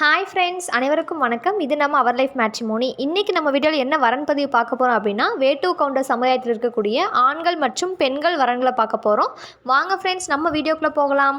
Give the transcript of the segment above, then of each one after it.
Hi friends அனைவருக்கும் வணக்கம். இது நம்ம அவர் லைஃப் மேட்ரிமோனி இன்றைக்கி நம்ம வீடியோவில் என்ன வரன் பதிவு பார்க்க போகிறோம் அப்படின்னா வேட்டு கவுண்டர் சமுதாயத்தில் இருக்கக்கூடிய ஆண்கள் மற்றும் பெண்கள் வரன்களை பார்க்க போகிறோம் வாங்க ஃப்ரெண்ட்ஸ் நம்ம வீடியோக்குள்ளே போகலாம்.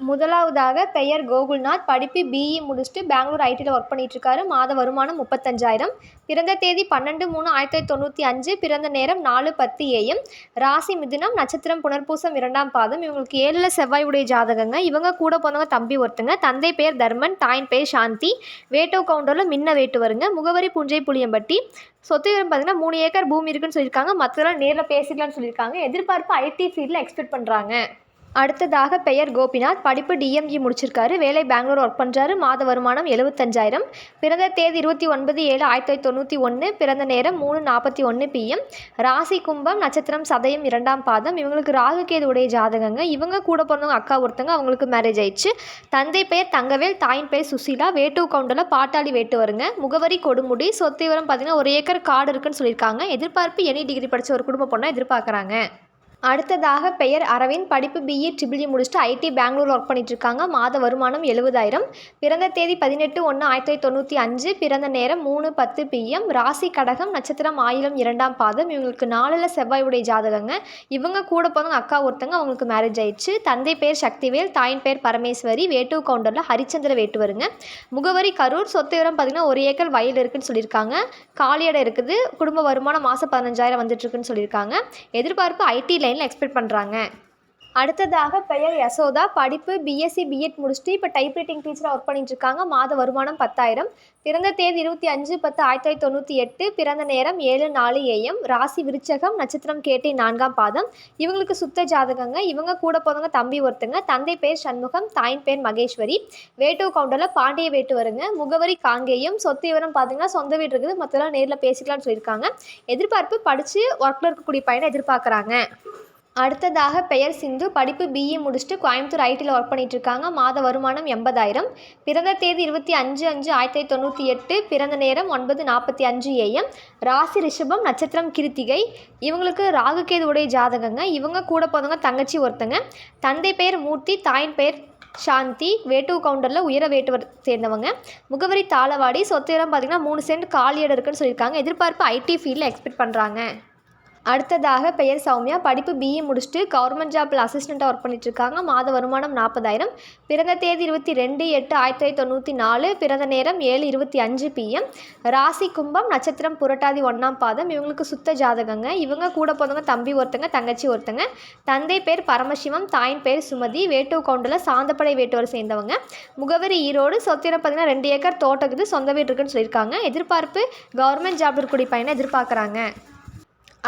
முதலாவதாக பெயர் கோகுல்நாத். படிப்பு பிஇ முடிச்சுட்டு பெங்களூர் ஐடியில் ஒர்க் பண்ணிகிட்ருக்காரு மாத வருமானம் முப்பத்தஞ்சாயிரம். பிறந்த தேதி பன்னெண்டு மூணு ஆயிரத்தி தொள்ளாயிரத்தி தொண்ணூற்றி அஞ்சு. பிறந்த நேரம் நாலு பத்து ஏஎம். ராசி மிதுனம் நட்சத்திரம் புனர்பூசம் இரண்டாம் பாதம். இவங்களுக்கு ஏழில் செவ்வாய் உடைய ஜாதகங்க. இவங்க கூட போனவங்க தம்பி ஒருத்தங்க. தந்தை பேர் தர்மன் தாயின் பேர் சாந்தி. வேட்டோ கவுண்டரில் மின்ன வேட்டு வருங்க முகவரி புஞ்சை புளியம்பட்டி. சொத்து விவரம் பார்த்தீங்கன்னா மூணு ஏக்கர் பூமி இருக்குன்னு சொல்லியிருக்காங்க. மற்றதெல்லாம் நேரில் பேசிக்கலாம்னு சொல்லியிருக்காங்க. எதிர்பார்ப்பு ஐடி ஃபீல்டில் எக்ஸ்பெக்ட் பண்ணுறாங்க அடுத்ததாக பெயர் கோபிநாத். படிப்பு டிஎம்இ முடிச்சிருக்காரு. வேலை பெங்களூர் ஒர்க் பண்ணுறாரு மாத வருமானம் எழுபத்தஞ்சாயிரம் பிறந்த தேதி இருபத்தி ஒன்பது ஏழு ஆயிரத்தி தொள்ளாயிரத்தி தொண்ணூற்றி ஒன்று. பிறந்த நேரம் மூணு நாற்பத்தி ஒன்று பிஎம் ராசி கும்பம் நட்சத்திரம் சதயம் இரண்டாம் பாதம். இவங்களுக்கு ராகு கேது உடைய ஜாதகங்க. இவங்க கூட பிறந்தவங்க அக்கா ஒருத்தங்க அவங்களுக்கு மேரேஜ் ஆயிடுச்சு. தந்தை பெயர் தங்கவேல் தாயின் பெயர் சுசீலா. வேட்டு கவுண்டரில் பாட்டாளி வேட்டு வருங்க முகவரி கொடுமுடி. சொத்து விவரம் பார்த்தீங்கன்னா ஒரு ஏக்கர் காடு இருக்குன்னு சொல்லியிருக்காங்க. எதிர்பார்ப்பு எனி டிகிரி படித்த ஒரு குடும்ப பொண்ணை எதிர்பார்க்குறாங்க. அடுத்ததாக பெயர் அரவிந்த். படிப்பு பிஇ ட்ரிபிள் இ முடிச்சுட்டு ஐடி பெங்களூர் ஒர்க் பண்ணிட்டுருக்காங்க. மாத வருமானம் எழுபதாயிரம். பிறந்த தேதி பதினெட்டு ஒன்று ஆயிரத்தி தொள்ளாயிரத்தி தொண்ணூற்றி அஞ்சு. பிறந்த நேரம் மூணு பத்து பிஎம் ராசி கடகம் நட்சத்திரம் ஆயிலம் இரண்டாம் பாதம். இவங்களுக்கு நாளில் செவ்வாய் உடைய ஜாதகங்க. இவங்க கூட பிறந்தவங்க அக்கா ஒருத்தங்க அவங்களுக்கு மேரேஜ் ஆயிடுச்சு. தந்தை பேர் சக்திவேல் தாயின் பேர் பரமேஸ்வரி. வேட்டு கவுண்டரில் ஹரிச்சந்திர வேட்டு வருங்க முகவரி கரூர். சொத்து விவரம் பார்த்திங்கன்னா ஒரு ஏக்கர் வயல் இருக்குதுன்னு சொல்லியிருக்காங்க. காலியிடம் இருக்குது. குடும்ப வருமானம் மாதம் பதினஞ்சாயிரம் வந்துட்டுருக்குன்னு சொல்லியிருக்காங்க. எதிர்பார்ப்பு ஐடி லைனில் எக்ஸ்பெக்ட் பண்ணுறாங்க அடுத்ததாக பெயர் யசோதா படிப்பு பிஎஸ்சி பிஎட் முடிச்சுட்டு இப்போ டைப்ரைட்டிங் டீச்சராக ஒர்க் பண்ணிட்டுருக்காங்க மாத வருமானம் பத்தாயிரம். பிறந்த தேதி இருபத்தி அஞ்சு பத்து ஆயிரத்தி தொள்ளாயிரத்தி தொண்ணூற்றி எட்டு. பிறந்த நேரம் ஏழு நாலு ஏஎம் ராசி விருச்சகம் நட்சத்திரம் கேட்டை நான்காம் பாதம். இவங்களுக்கு சுத்த ஜாதகங்க. இவங்க கூட போதவங்க தம்பி ஒருத்தங்க. தந்தை பேர் சண்முகம் தாயின் பேர் மகேஸ்வரி. வேட்டு கவுண்டரில் பாண்டிய வேட்டு வருங்க முகவரி காங்கேயம். சொத்து விவரம் பார்த்தீங்கன்னா சொந்த வீடு இருக்குது. மற்றெல்லாம் நேரில் பேசிக்கலாம்னு சொல்லியிருக்காங்க. எதிர்பார்ப்பு படித்து ஒர்க்கில் இருக்கக்கூடிய பையனை எதிர்பார்க்குறாங்க. அடுத்ததாக பெயர் சிந்து. படிப்பு பிஇ முடிச்சுட்டு கோயம்புத்தூர் ஐடியில் ஒர்க் பண்ணிகிட்ருக்காங்க இருக்காங்க. மாத வருமானம் எண்பதாயிரம். பிறந்த தேதி இருபத்தி அஞ்சு அஞ்சு ஆயிரத்தி தொள்ளாயிரத்தி தொண்ணூற்றி எட்டு. பிறந்த நேரம் ஒன்பது நாற்பத்தி அஞ்சு ஏஎம் ராசி ரிஷபம் நட்சத்திரம் கிருத்திகை. இவங்களுக்கு ராகுகேது உடைய ஜாதகங்க. இவங்க கூட பிறந்தவங்க தங்கச்சி ஒருத்தங்க. தந்தை பெயர் மூர்த்தி தாயின் பெயர் சாந்தி. வேட்டு கவுண்டரில் உயர வேட்டுவர் சேர்ந்தவங்க. முகவரி தாளவாடி. சொத்து இடம் பார்த்திங்கன்னா மூணு சென்ட் காலி இடம் இருக்குன்னு சொல்லியிருக்காங்க. எதிர்பார்ப்பு ஐடி ஃபீல்டில் எக்ஸ்பெக்ட் பண்ணுறாங்க அடுத்ததாக பெயர் சௌமியா. படிப்பு பிஇ முடிச்சுட்டு கவர்மெண்ட் ஜாப்பில் அசிஸ்டண்ட்டாக ஒர்க் பண்ணிட்டுருக்காங்க மாத வருமானம் நாற்பதாயிரம். பிறந்த தேதி இருபத்தி ரெண்டு எட்டு ஆயிரத்தி தொள்ளாயிரத்தி தொண்ணூற்றி நாலு. பிறந்த நேரம் ஏழு இருபத்தி அஞ்சு பிஎம் ராசி கும்பம் நட்சத்திரம் புரட்டாதி ஒன்றாம் பாதம். இவங்களுக்கு சுத்த ஜாதகங்க. இவங்க கூட போதவங்க தம்பி ஒருத்தங்க தங்கச்சி ஒருத்தங்க. தந்தை பேர் பரமசிவம் தாயின் பேர் சுமதி. வேட்டு கவுண்டில் சாந்தப்படை வேட்டுவர் சேர்ந்தவங்க. முகவரி ஈரோடு சொத்திரம் பார்த்தீங்கன்னா ரெண்டு ஏக்கர் தோட்டத்துக்கு சொந்த வீடு இருக்குன்னு சொல்லியிருக்காங்க. எதிர்பார்ப்பு கவர்மெண்ட் ஜாப் இருக்கக்கூடிய பையனை எதிர்பார்க்குறாங்க.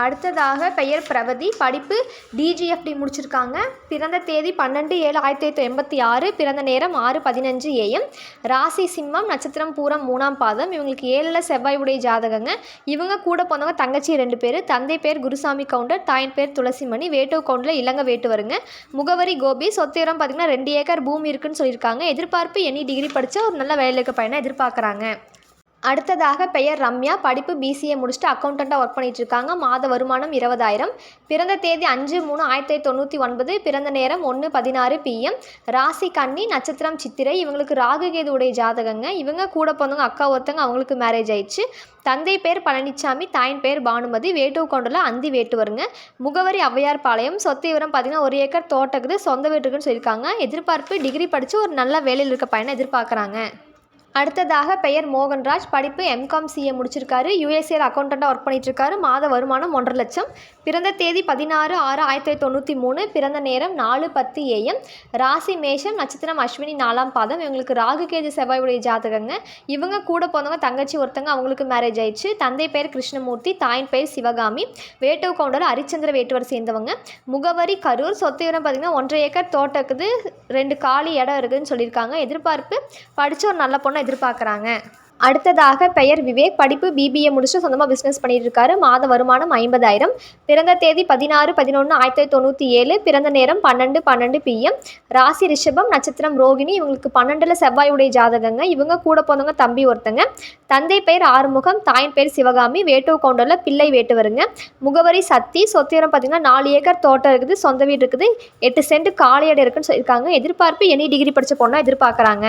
அடுத்ததாக பெயர் பிரவதி படிப்பு டிஜிஎஃப்டி முடிச்சிருக்காங்க. பிறந்த தேதி பன்னெண்டு ஏழு ஆயிரத்தி தொள்ளாயிரத்தி எண்பத்தி ஆறு பிறந்த நேரம் ஆறு பதினஞ்சு ஏஎம் ராசி சிம்மம் நட்சத்திரம் பூரம் மூணாம் பாதம். இவங்களுக்கு ஏழில் செவ்வாய் உடைய ஜாதகங்க. இவங்க கூட போனவங்க தங்கச்சி ரெண்டு பேர் தந்தை பேர் குருசாமி கவுண்டர் தாயின் பேர் துளசிமணி வேட்டு கவுண்டரில் இளங்க வேட்டு வருங்க முகவரி கோபி சொத்திரம் பார்த்திங்கன்னா ரெண்டு ஏக்கர் பூமி இருக்குன்னு சொல்லியிருக்காங்க. எதிர்பார்ப்பு எனி டிகிரி படித்த ஒரு நல்ல வேலைக்கு பையனை எதிர்பார்க்குறாங்க. அடுத்ததாக பெயர் ரம்யா. படிப்பு பிசிஏ முடிச்சுட்டு அக்கௌண்டண்ட்டாக ஒர்க் பண்ணிகிட்ருக்காங்க இருக்காங்க மாத வருமானம் இருபதாயிரம். பிறந்த தேதி அஞ்சு மூணு ஆயிரத்தி தொள்ளாயிரத்தி தொண்ணூற்றி ஒன்பது. பிறந்த நேரம் ஒன்று பதினாறு பிஎம் ராசி கன்னி நட்சத்திரம் சித்திரை. இவங்களுக்கு ராகுகேது உடைய ஜாதகங்க. இவங்க கூட பிறந்தவங்க அக்கா ஒருத்தங்க அவங்களுக்கு மேரேஜ் ஆயிடுச்சு. தந்தை பேர் பழனிசாமி தாயின் பேர் பானுமதி. வேட்டு கொண்டுல அந்தி வேட்டு வருங்க முகவரி ஔவையார் பாளையம் சொத்து விவரம் பார்த்தீங்கன்னா ஒரு ஏக்கர் தோட்டக்குது. சொந்த வீட்டுக்குன்னு சொல்லியிருக்காங்க. எதிர்பார்ப்பு டிகிரி படித்து ஒரு நல்ல வேலையில் இருக்க பையனை எதிர்பார்க்குறாங்க. அடுத்ததாக பெயர் மோகன்ராஜ். படிப்பு எம்காம் சிஏ முடிச்சிருக்காரு. யூஎஸ்ஏல அக்கௌண்டண்ட்டாக ஒர்க் பண்ணிட்டுருக்காரு. மாத வருமானம் ஒன்றரை லட்சம். பிறந்த தேதி பதினாறு ஆறு ஆயிரத்தி தொள்ளாயிரத்தி தொண்ணூற்றி மூணு. பிறந்த நேரம் நாலு பத்து ஏஎம் ராசி மேஷம் நட்சத்திரம் அஸ்வினி நாலாம் பாதம். இவங்களுக்கு ராகு கேது செவ்வாயுடைய ஜாதகங்க. இவங்க கூட போனவங்க தங்கச்சி ஒருத்தங்க அவங்களுக்கு மேரேஜ் ஆயிடுச்சு. தந்தை பேர் கிருஷ்ணமூர்த்தி தாயின் பேர் சிவகாமி. வேட்டவு கவுண்டர் ஹரிச்சந்திர வேட்டுவர் சேர்ந்தவங்க. முகவரி கரூர். சொத்து விவரம் பார்த்திங்கன்னா ஒன்றரை ஏக்கர் தோட்டம் இருக்குது ரெண்டு காலி இடம் இருக்குதுன்னு சொல்லியிருக்காங்க. எதிர்பார்ப்பு. படித்த ஒரு நல்ல பொண்ணை எதிர்பார்க்குறாங்க. அடுத்ததாக பெயர் விவேக் படிப்பு பிபிஏ முடிச்சு சொந்தமாக பிஸ்னஸ் பண்ணிட்டு இருக்காரு மாத வருமானம் ஐம்பதாயிரம். பிறந்த தேதி பதினாறு பதினொன்று ஆயிரத்தி தொள்ளாயிரத்தி தொண்ணூற்றி ஏழு. பிறந்த நேரம் பன்னெண்டு பன்னெண்டு பிஎம் ராசி ரிஷபம் நட்சத்திரம் ரோகிணி இவங்களுக்கு பன்னெண்டில் செவ்வாயுடைய ஜாதகங்க. இவங்க கூட போனவங்க தம்பி ஒருத்தங்க. தந்தை பெயர் ஆறுமுகம் தாயின் பெயர் சிவகாமி. வேட்டு கவுண்டரில் பிள்ளை வேட்டு வருங்க முகவரி சத்தி. சொத்திரம் பார்த்தீங்கன்னா நாலு ஏக்கர் தோட்டம் இருக்குது சொந்த வீடு இருக்குது. எட்டு சென்ட் காலையடை இருக்குன்னு சொல்லியிருக்காங்க. எதிர்பார்ப்பு எனி டிகிரி படித்த பொண்ணாக எதிர்பார்க்குறாங்க.